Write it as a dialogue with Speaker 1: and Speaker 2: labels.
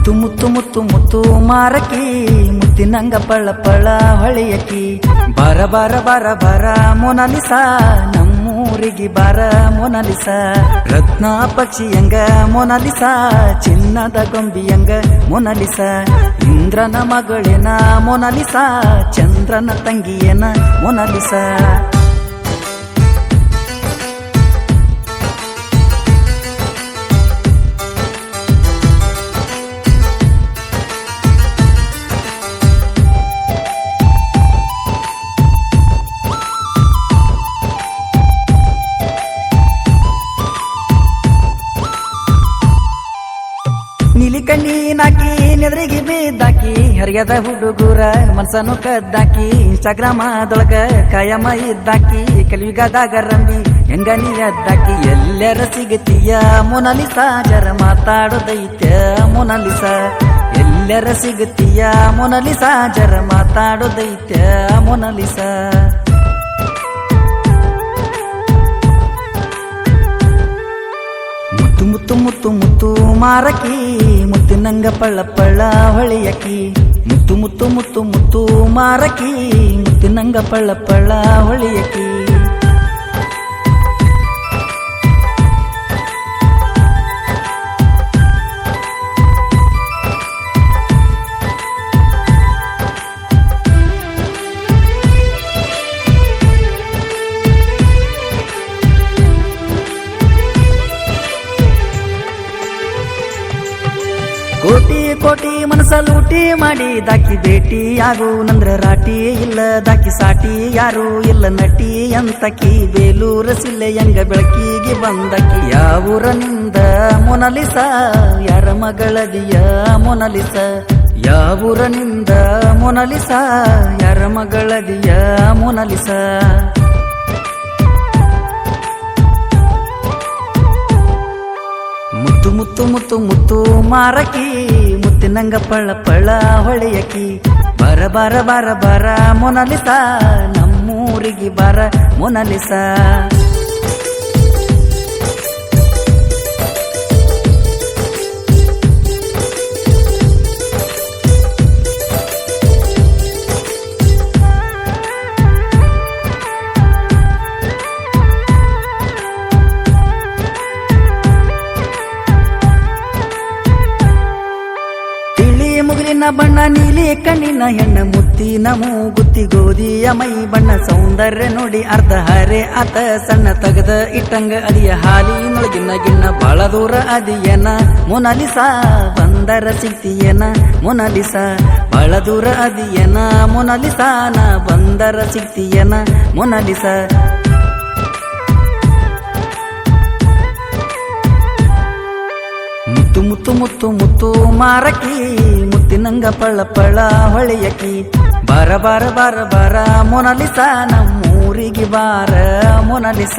Speaker 1: ಮುತ್ತು ಮುತ್ತು ಮುತ್ತು ಮುತ್ತು ಮಾರಕಿ, ಮುತ್ತಿನಂಗ ಪಳ ಪಳ ಹೊಳೆಯಕಿ. ಬರ ಬರ ಬರ ಬರ ಮೊನಲಿಸ, ನಮ್ಮೂರಿಗೆ ಬರ ಮೊನಲಿಸ. ರತ್ನ ಪಕ್ಷಿಯಂಗ ಮೊನಲಿಸ, ಚಿನ್ನದ ಗೊಂಬಿಯಂಗ ಮೊನಲಿಸ. ಇಂದ್ರನ ಮಗಳೇನ ಮೊನಲಿಸ, ಚಂದ್ರನ ತಂಗಿಯನ ಮೊನಲಿಸ. ನೀಲಿ ಕಣ್ಣೀನಾಕಿ ನೆದ್ರಿಗೆ ಬಿದ್ದಾಕಿ ಹರಿಯದ ಹುಡುಗೂರ ಮನ್ಸನು ಕದ್ದಾಕಿ, ಇನ್ಸ್ಟಾಗ್ರಾಮದೊಳಗ ಕಾಯಮ ಇದ್ದಾಕಿ, ಕಲಿಯುಗದಾಗ ರಂಬಿ ಹೆಂಗ ನೀ ಎದ್ದಾಕಿ ಎಲ್ಲರ ಸಿಗತಿಯ ಮೊನಲಿಸ, ಜರ ಮಾತಾಡೋದೈತ್ಯ ಮೊನಲಿಸ, ಎಲ್ಲರ ಸಿಗತಿಯ ಮೊನಲಿಸ, ಜರ ಮಾತಾಡೋದೈತ್ಯ ಮೊನಲಿಸ. ಮುತ್ತು ಮುತ್ತು ಮುತ್ತು ಮಾರಕಿ ಮುತ್ತಿನಂಗ ಪಳ್ಳ ಪಳ್ಳ ಹೊಳಿಯಕಿ. ಮುತ್ತು ಮುತ್ತು ಮುತ್ತು ಮುತ್ತು ಮಾರಕಿ ಮುತ್ತಿನಂಗ ಪಳ್ಳ ಪಳ್ಳ ಹೊಳೆಯಕಿ. ಕೋಟಿ ಮನಸ ಲೂಟಿ ಮಾಡಿ, ದಾಕಿ ಭೇಟಿ ಯಾರು? ನಂದ್ರ ರಾಟಿ ಇಲ್ಲ, ದಾಕಿ ಸಾಟಿ ಯಾರು? ಇಲ್ಲ ನಟಿ ಅಂತಕಿ ಬೇಲೂರ ಸಿಲ್ಲೆಯಂಗ ಬೆಳಕಿಗೆ ಬಂದಕಿ ಯಾವೂರನಿಂದ ಮೊನಲಿಸ? ಯಾರ ಮಗಳದಿಯ ಮೊನಲಿಸ? ಯಾವೂರನಿಂದ ಮೊನಲಿಸ? ಯಾರ ಮಗಳದಿಯ ಮೊನಲಿಸ? ಮುತ್ತು ಮುತ್ತು ಮುತ್ತು ಮುತ್ತು ಮಾರಕಿ, ಮುತ್ತಿನಂಗ ಪಳ್ಳ ಪಳ್ಳ ಹೊಳೆಯಕಿ. ಬರ ಬರ ಬರ ಬರ ಮೊನಲಿಸ, ನಮ್ಮೂರಿಗೆ ಬರ ಮೊನಲಿಸ. ಬಣ್ಣ ನೀಲಿ ಕಣ್ಣಿನ ಹೆಣ್ಣ ಮುತ್ತಿನ ಮೂಗುತ್ತಿ ಗೋಧಿಯ ಮೈ ಬಣ್ಣ ಸೌಂದರ್ಯ ನೋಡಿ ಅರ್ಧ ಹರೆ ಆತ ಸಣ್ಣ ತಗದ ಇಟ್ಟಂಗ ಅದಿಯ ಹಾಲಿನೊಳಗಿನ ಗಿಣ್ಣ ಬಾಳ ದೂರ ಅದಿಯನ? ಮೊನಲಿಸ ಬಂದರ ಸಿಗ್ತಿಯನ ಮೊನಲಿಸ ಬಾಳ ದೂರ ಅದಿಯನ? ನಾ ಬಂದರ ಸಿಗ್ತಿಯನ ಮೊನಲಿಸ ಮುತ್ತು ಮುತ್ತು ಮುತ್ತು ಮುತ್ತು ಮಾರಕಿ ಮುತ್ತಿನಂಗ ಪಳ ಪಳ ಹೊಳೆಯಕಿ ಬಾರ ಬಾರ ಬಾರ ಬಾರ ಮೊನಲಿಸ ನಮ್ಮೂರಿಗೆ ಬಾರ ಮೊನಲಿಸ.